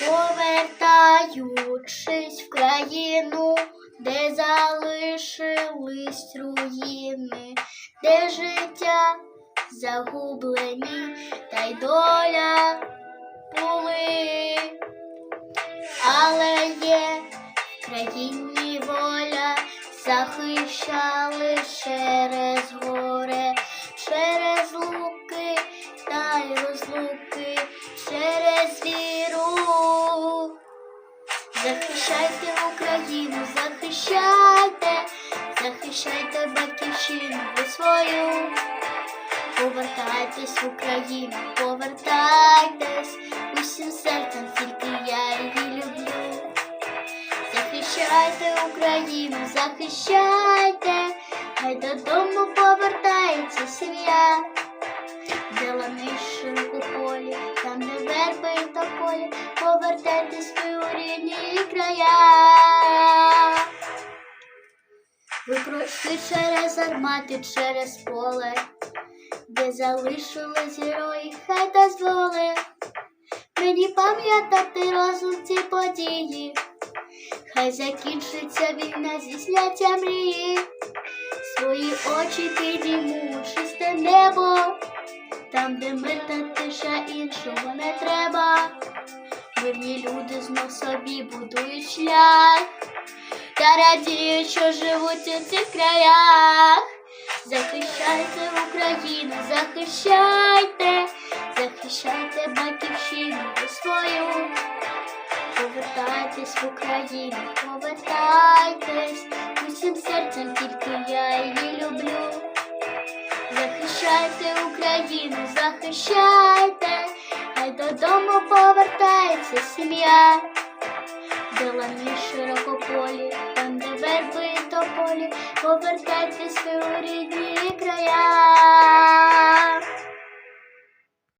повертаючись в країну, де залишились руїни, де життя загублені, та й доля були, але є в країні воля, захищали через горе, через луки Захищайте Україну, захищайте, захищайте батьківщину свою. Повертайтесь в Україну, повертайтесь усім серцем, тільки я її люблю. Захищайте Україну, захищайте, хай додому повертається сім'я, верби і тополі, повертайтесь ви у рідні края. Ви пройшли через армати, через поле, де залишились герої, хай дозволи. Мені пам'ятати разом ці події. Хай закінчиться війна зі сняття мрії, свої очі підійму чисте небо, там, де мир та тиша іншого не треба. Мирні люди знов собі будують шлях та радіють, що живуть у цих краях. Захищайте Україну, захищайте, захищайте батьківщину свою. Повертайтесь в Україну, повертайтесь, усім серцем тільки я. Захищайте Україну, захищайте, хай додому повертається сім'я, де лани широкополі, там де верби і тополі, повертайтесь у рідні.